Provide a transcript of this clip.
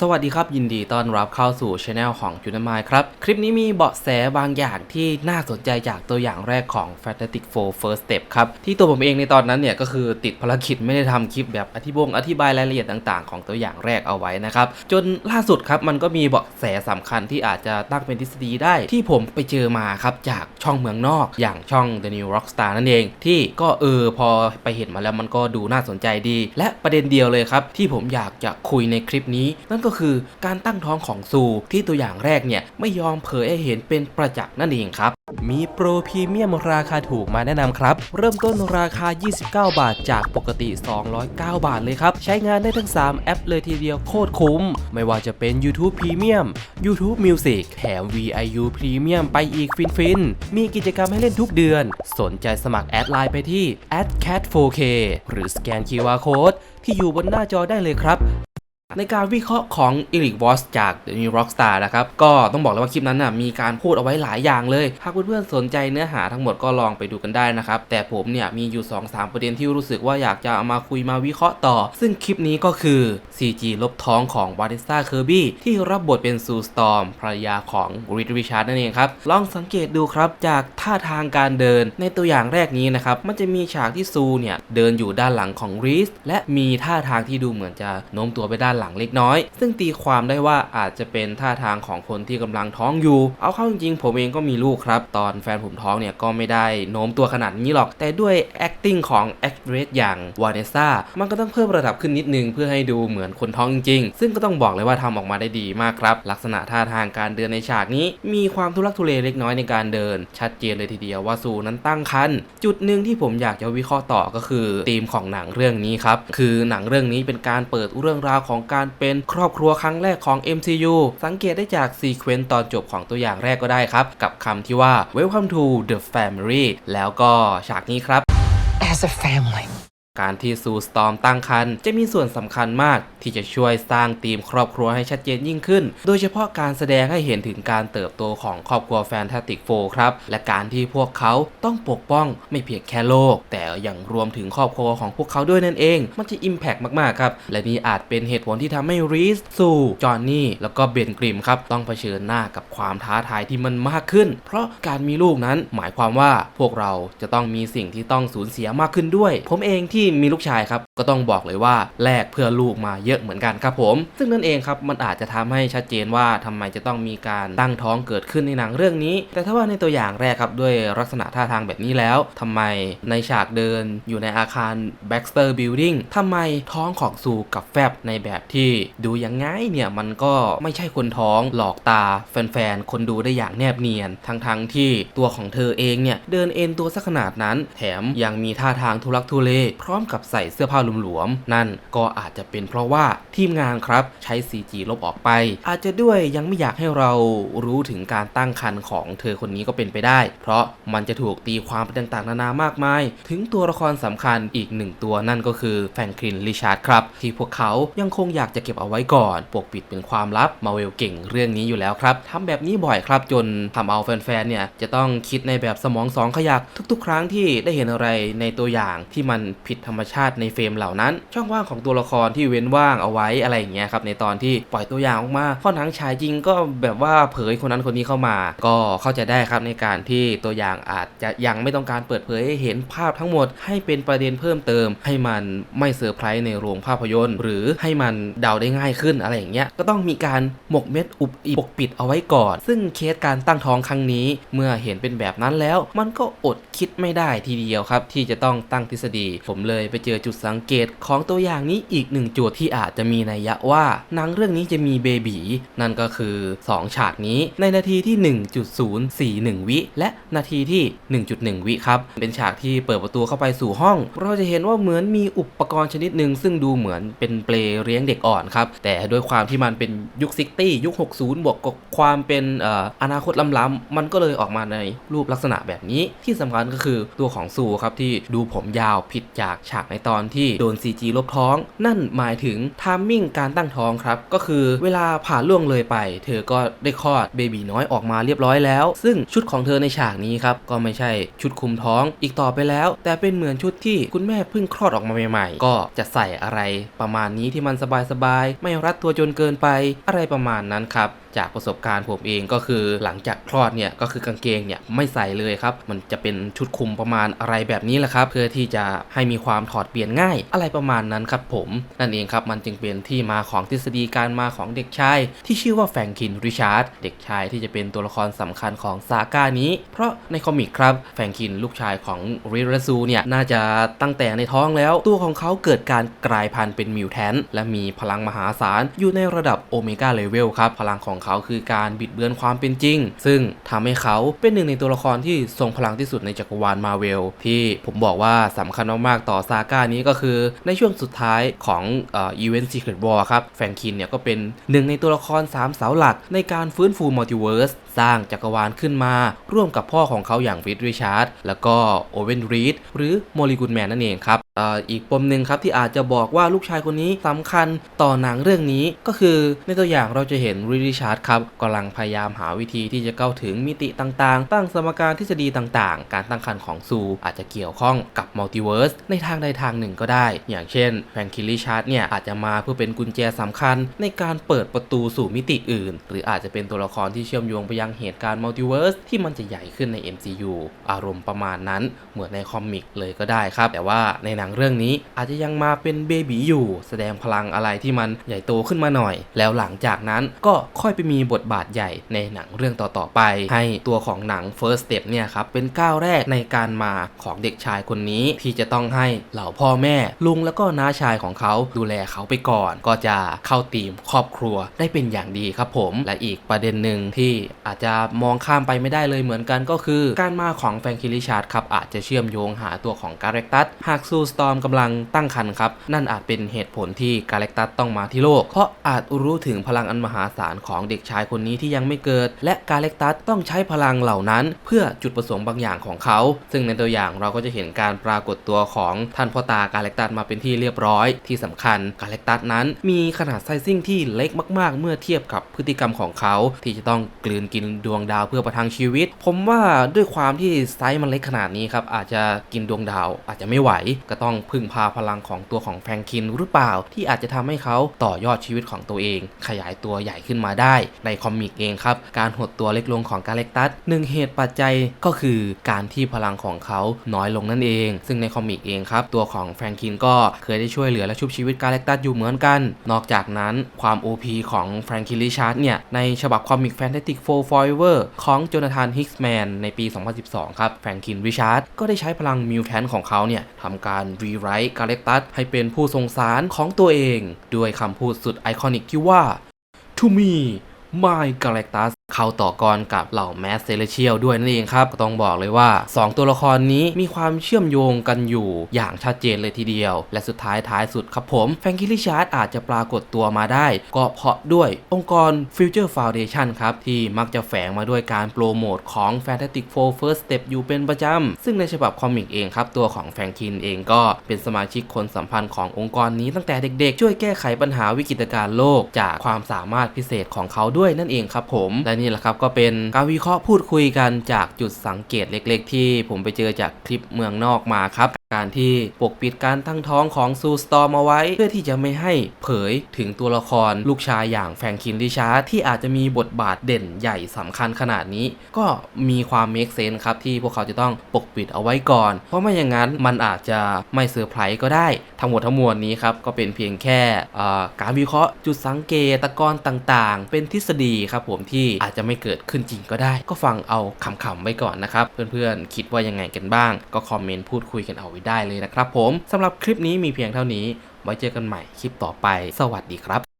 สวัสดีครับ ยินดีต้อนรับเข้าสู่ช anel ของจุนมายครับ คลิปนี้มีเบาะแสบางอย่างที่น่าสนใจจากตัวอย่างแรกของ Fantastic Four First Step ครับ ที่ตัวผมเองในตอนนั้นเนี่ย ก็คือติดภารกิจไม่ได้ทำคลิปแบบอธิบงอธิบายรายละเอียดต่างๆ ของตัวอย่างแรกเอาไว้นะครับ จนล่าสุดครับ มันก็มีเบาะแสสำคัญที่อาจจะตั้งเป็นทฤษฎีได้ ที่ผมไปเจอมาครับจากช่องเมืองนอก อย่างช่อง The New Rockstar นั่นเอง ที่ก็เออพอไปเห็นมาแล้วมันก็ดูน่าสนใจดี และประเด็นเดียวเลยครับที่ผมอยากจะคุยในคลิปนี้นั่นก็คือการตั้งท้องของซูที่ตัวอย่างแรกเนี่ยไม่ยอมเผยให้เห็นเป็นประจักษ์นั่นเองครับมีโปรพรีเมียมราคาถูกมาแนะนำครับ เริ่มต้นราคา 29 บาทจากปกติ 209 บาทเลยครับ ใช้งานได้ทั้ง 3 แอปเลยทีเดียวโคตรคุ้ม ไม่ว่าจะเป็น YouTube Premium YouTube Music แถม VIU Premium ไปอีกฟินๆมีกิจกรรมให้เล่นทุกเดือน สนใจสมัครแอดไลน์ไปที่ @cat4k หรือสแกน QR Code ที่อยู่บนหน้าจอได้เลยครับ ในการวิเคราะห์ของ e r i c Voss จาก The New Rockstar นะครับ ก็ต้องบอกเลยว่าคลิปนั้นนะมีการพูดเอาไว้หลายอย่างเลย หากเพื่อนๆสนใจเนื้อหาทั้งหมดก็ลองไปดูกันได้นะครับ แต่ผมเนี่ยมีอยู่ 2-3 ประเด็นที่รู้สึกว่าอยากจะเอามาคุยมาวิเคราะห์ต่อ ซึ่งคลิปนี้ก็คือ CG ลบท้องของ v a n e s s a Kirby ที่รับบทเป็นซูสตอมภรรยาของ Reed Richards นั่นเองครับ ลองสังเกตดูครับจากท่าทางการเดินในตัวอย่างแรกนี้นะครับมันจะมีฉากที่ซูเนี่ยเดินอยู่ด้านหลังของ Reed และมีท่าทางที่ดูเหมือนจะโน้มตัวไปด้านหลังเล็กน้อย ซึ่งตีความได้ว่าอาจจะเป็นท่าทางของคนที่กำลังท้องอยู่ เอาเข้าจริงๆ ผมเองก็มีลูกครับ ตอนแฟนผมท้องเนี่ยก็ไม่ได้โน้มตัวขนาดนี้หรอก แต่ด้วย acting ของ actress อย่างวาเนซ่ามันก็ต้องเพิ่มระดับขึ้นนิดนึงเพื่อให้ดูเหมือนคนท้องจริงๆ ซึ่งก็ต้องบอกเลยว่าทำออกมาได้ดีมากครับ ลักษณะท่าทางการเดินในฉากนี้ มีความทุลักทุเลเล็กน้อยในการเดิน ชัดเจนเลยทีเดียวว่าซูนั้นตั้งครรภ์จุดหนึ่งที่ผมอยากจะวิเคราะห์ต่อก็คือธีมของหนังเรื่องนี้ครับคือหนังเรื่องนี้เป็นการเปิดเรื่องราวของการเป็นครอบครัวครั้งแรกของ MCU สังเกตได้จากซีเควนต์ตอนจบของตัวอย่างแรกก็ได้ครับ กับคำที่ว่า Welcome to the family แล้วก็ฉากนี้ครับ as a family. การที่ซูสตอมตั้งครรภ์จะมีส่วนสำคัญมากที่จะช่วยสร้างธีมครอบครัวให้ชัดเจนยิ่งขึ้น โดยเฉพาะการแสดงให้เห็นถึงการเติบโตของครอบครัวแฟนตาติกโฟครับ และการที่พวกเขาต้องปกป้องไม่เพียงแค่โลก แต่ยังรวมถึงครอบครัวของพวกเขาด้วยนั่นเอง มันจะอิมแพกมาก ๆ ครับ และนี่อาจเป็นเหตุผลที่ทำให้รีสซูจอห์นนี่ แล้วก็เบนกริมครับ ต้องเผชิญหน้ากับความท้าทายที่มันมากขึ้น เพราะการมีลูกนั้นหมายความว่าพวกเราจะต้องมีสิ่งที่ต้องสูญเสียมากขึ้นด้วย ผมเองที่มีลูกชายครับก็ต้องบอกเลยว่าแลกเพื่อลูกมาเยอะเหมือนกันครับผม ซึ่งนั่นเองครับมันอาจจะทำให้ชัดเจนว่าทำไมจะต้องมีการตั้งท้องเกิดขึ้นในหนังเรื่องนี้ แต่ถ้าว่าในตัวอย่างแรกครับด้วยลักษณะท่าทางแบบนี้แล้วทำไมในฉากเดินอยู่ในอาคาร Baxter Building ทำไมท้องของซูกับแฟบในแบบที่ดูยังไงเนี่ยมันก็ไม่ใช่คนท้องหลอกตาแฟนๆคนดูได้อย่างแนบเนียน ทั้งๆที่ตัวของเธอเองเนี่ยเดินเอ็นตัวสักขนาดนั้น แถมยังมีท่าทางทุลักทุเลพร้อมกับใส่เสื้อผ้าหลวมๆนั่นก็อาจจะเป็นเพราะว่าทีมงานครับใช้ CG ลบออกไป อาจจะด้วยยังไม่อยากให้เรารู้ถึงการตั้งครรภ์ของเธอคนนี้ก็เป็นไปได้ เพราะมันจะถูกตีความไปต่างๆนานามากมาย ถึงตัวละครสำคัญอีกหนึ่งตัวนั่นก็คือแฟรงคลินริชาร์ดครับ ที่พวกเขายังคงอยากจะเก็บเอาไว้ก่อน ปกปิดเป็นความลับมาเวลเก่งเรื่องนี้อยู่แล้วครับทำแบบนี้บ่อยครับจนทำเอาแฟนๆเนี่ยจะต้องคิดในแบบสมองสองขยักทุกๆ ครั้งที่ได้เห็นอะไรในตัวอย่างที่มันผิดธรรมชาติในเฟรมเหล่านั้น ช่องว่างของตัวละครที่เว้นว่างเอาไว้อะไรอย่างเงี้ยครับในตอนที่ปล่อยตัวอย่างออกมาพอหนังฉายจริงก็แบบว่าเผยคนนั้นคนนี้เข้ามา ก็เข้าใจได้ครับในการที่ตัวอย่างอาจจะยังไม่ต้องการเปิดเผยให้เห็นภาพทั้งหมด ให้เป็นประเด็นเพิ่มเติม ให้มันไม่เซอร์ไพรส์ในโรงภาพยนตร์ หรือให้มันเดาได้ง่ายขึ้นอะไรอย่างเงี้ยก็ต้องมีการหมกเม็ดอุบอิบปกปิดเอาไว้ก่อน ซึ่งเคสการตั้งท้องครั้งนี้ เมื่อเห็นเป็นแบบนั้นแล้ว มันก็อดคิดไม่ได้ทีเดียวครับ ที่จะต้องตั้งทฤษฎีผมเลยไปเจอจุดสังเกตของตัวอย่างนี้อีกหนึ่งจุดที่อาจจะมีนัยยะว่าหนังเรื่องนี้จะมีเบบีนั่นก็คือ 2 ฉากนี้ในนาทีที่ 1.041 วิและนาทีที่ 1.1 วิครับ เป็นฉากที่เปิดประตูเข้าไปสู่ห้อง เราจะเห็นว่าเหมือนมีอุปกรณ์ชนิดหนึ่งซึ่งดูเหมือนเป็นเปลเลี้ยงเด็กอ่อนครับ แต่ด้วยความที่มันเป็นยุคซิตี้ยุค 60 บวกกับความเป็นอออนาคตล้ำๆมันก็เลยออกมาในรูปลักษณะแบบนี้ที่สำคัญก็คือตัวของซูครับที่ดูผมยาวผิดจากฉากในตอนที่โดน CG ลบท้อง นั่นหมายถึงทามมิ่งการตั้งท้องครับ ก็คือเวลาผ่านล่วงเลยไป เธอก็ได้คลอดเบบีน้อยออกมาเรียบร้อยแล้ว ซึ่งชุดของเธอในฉากนี้ครับ ก็ไม่ใช่ชุดคุมท้องอีกต่อไปแล้ว แต่เป็นเหมือนชุดที่คุณแม่เพิ่งคลอดออกมาใหม่ๆ ก็จะใส่อะไรประมาณนี้ที่มันสบายๆไม่รัดตัวจนเกินไปอะไรประมาณนั้นครับ จากประสบการณ์ผมเองก็คือหลังจากคลอดเนี่ยก็คือกางเกงเนี่ยไม่ใส่เลยครับ มันจะเป็นชุดคลุมประมาณอะไรแบบนี้แหละครับ เพื่อที่จะให้มีความถอดเปลี่ยนง่าย อะไรประมาณนั้นครับผม นั่นเองครับมันจึงเป็นที่มาของทฤษฎีการมาของเด็กชาย ที่ชื่อว่าแฟรงคินริชาร์ดเด็กชายที่จะเป็นตัวละครสำคัญของซาก้านี้ เพราะในคอมิกครับแฟรงคินลูกชายของริราซูเนี่ยน่าจะตั้งแต่ในท้องแล้ว ตัวของเขาเกิดการกลายพันธุ์เป็นมิวแทนและมีพลังมหาศาลอยู่ในระดับโอเมก้าเลเวลครับพลังของเขาคือการบิดเบือนความเป็นจริง ซึ่งทำให้เขาเป็นหนึ่งในตัวละครที่ทรงพลังที่สุดในจักรวาลมาเวลที่ผมบอกว่าสำคัญมากๆต่อซาก้านี้ก็คือในช่วงสุดท้ายของอีเวนต์ซีเครตวอร์ครับแฟงคินเนี่ยก็เป็นหนึ่งในตัวละคร 3 เสาหลักในการฟื้นฟูมัลติเวิร์ส สร้างจักรวาลขึ้นมา ร่วมกับพ่อของเขาอย่างวิดริชาร์ดแล้วก็โอเวนรีดหรือโมลิกุนแมนนั่นเองครับอ,อีกปมหนึ่งครับที่อาจจะบอกว่าลูกชายคนนี้สำคัญต่อหนังเรื่องนี้ก็คือในตัวอย่างเราจะเห็นวิดริชาร์ดครับกำลังพยายามหาวิธีที่จะเข้าถึงมิติต่างๆ ตั้งสมการทฤษฎีต่างๆ การตั้งครรภ์ของซูอาจจะเกี่ยวข้องกับมัลติเวิร์สในทางใดทางหนึ่งก็ได้ อย่างเช่นแฟรงคิลลิชาร์ดเนี่ยอาจจะมาเพื่อเป็นกุญแจสำคัญ ในการเปิดประตูสู่มิติอื่น หรืออาจจะเป็นตัวละครที่เชื่อมโยงไปยังเหตุการณ์มัลติเวิร์สที่มันจะใหญ่ขึ้นใน MCU อารมณ์ประมาณนั้นเหมือนในคอมิกเลยก็ได้ครับ แต่ว่าในหนังเรื่องนี้อาจจะยังมาเป็นเบบีอยู่ แสดงพลังอะไรที่มันใหญ่โตขึ้นมาหน่อย แล้วหลังจากนั้นก็ค่อยไปมีบทบาทใหญ่ในหนังเรื่องต่อๆไป ให้ตัวของหนัง First Step เนี่ยครับเป็นก้าวแรกในการมาของเด็กชายคนนี้ที่จะต้องให้เหล่าพ่อแม่ลุงแล้วก็น้าชายของเขาดูแลเขาไปก่อน ก็จะเข้าทีมครอบครัวได้เป็นอย่างดีครับผมและอีกประเด็นหนึ่งที่อาาจจะมองข้ามไปไม่ได้เลยเหมือนกันก็คือ การมาของแฟงคิลิชาร์ดครับอาจจะเชื่อมโยงหาตัวของกาแร็กตัสหากซูสตอมกำลังตั้งครรภ์ครับ นั่นอาจเป็นเหตุผลที่กาแร็กตัสต้องมาที่โลก เพราะอาจรู้ถึงพลังอันมหาศาลของเด็กชายคนนี้ที่ยังไม่เกิด และกาแร็กตัสต้องใช้พลังเหล่านั้น เพื่อจุดประสงค์บางอย่างของเขา ซึ่งในตัวอย่างเราก็จะเห็นการปรากฏตัวของท่านพ่อตากาแร็กตัสมาเป็นที่เรียบร้อย ที่สำคัญกาแร็กตัสนั้น มีขนาดไซซิ่งที่เล็กมาก ๆ เมื่อเทียบกับพฤติกรรมของเขาที่จะต้องกลืนกินดวงดาวเพื่อประทังชีวิต ผมว่าด้วยความที่ไซส์มันเล็กขนาดนี้ครับอาจจะกินดวงดาวอาจจะไม่ไหว ก็ต้องพึ่งพาพลังของตัวของแฟรงคินหรือเปล่า ที่อาจจะทำให้เขาต่อยอดชีวิตของตัวเอง ขยายตัวใหญ่ขึ้นมาได้ในคอมิกเองครับ การหดตัวเล็กลงของกาเล็กตัสหนึ่งเหตุปัจจัยก็คือการที่พลังของเขาน้อยลงนั่นเอง ซึ่งในคอมิกเองครับตัวของแฟรงคินก็เคยได้ช่วยเหลือและชุบชีวิตกาเล็กตัสอยู่เหมือนกัน นอกจากนั้นความ OP ของแฟรงคินลิชาร์ดเนี่ยในฉบับคอมิกแฟนตาติกโฟอยเวอร์ของโจนาธานฮิกส์แมนในปี 2012 ครับ แฟรงคินริชาร์ดก็ได้ใช้พลังมิวแทนของเขาเนี่ยทำการรีไรต์กาเล็กตัสให้เป็นผู้ทรงสารของตัวเอง ด้วยคำพูดสุดไอคอนิกที่ว่า to me my galactus เข้าต่อกรกับเหล่าแมสเซเลเชียลด้วยนั่นเองครับก็ต้องบอกเลยว่า 2 ตัวละครนี้มีความเชื่อมโยงกันอยู่อย่างชัดเจนเลยทีเดียว และสุดท้ายท้ายสุดครับผมแฟงคิลิชาร์ดอาจจะปรากฏตัวมาได้ ก็เพราะด้วยองค์กร Future Foundation ครับที่มักจะแฝงมาด้วยการโปรโมทของ Fantastic Four First Step อยู่เป็นประจำ ซึ่งในฉบับคอมิกเองครับ ตัวของแฟงคินเองก็เป็นสมาชิกคนสัมพันธ์ขององค์กรนี้ตั้งแต่เด็กๆ ช่วยแก้ไขปัญหาวิกฤตการณ์โลก จากความสามารถพิเศษของเขาด้วยนั่นเองครับผมและนี่แหละครับก็เป็นการวิเคราะห์พูดคุยกันจากจุดสังเกตเล็ก ๆ ที่ผมไปเจอจากคลิปเมืองนอกมาครับการที่ปกปิดการตั้งท้องของซูสตอมเอาไว้ เพื่อที่จะไม่ให้เผยถึงตัวละครลูกชายอย่างแฟรงคินริชาร์ที่อาจจะมีบทบาทเด่นใหญ่สำคัญขนาดนี้ ก็มีความเมคเซนครับที่พวกเขาจะต้องปกปิดเอาไว้ก่อน เพราะไม่อย่างนั้นมันอาจจะไม่เซอร์ไพรส์ก็ได้ ทั้งหมดทั้งมวลนี้ครับก็เป็นเพียงแค่การวิเคราะห์จุดสังเกตตะกอนต่างๆ เป็นทฤษฎีครับผมที่อาจจะไม่เกิดขึ้นจริงก็ได้ ก็ฟังเอาขำๆไว้ก่อนนะครับ เพื่อนๆ คิดว่ายังไงกันบ้าง ก็คอมเมนต์พูดคุยกันเอาไว้ได้เลยนะครับผมสำหรับคลิปนี้มีเพียงเท่านี้ไว้เจอกันใหม่คลิปต่อไป สวัสดีครับ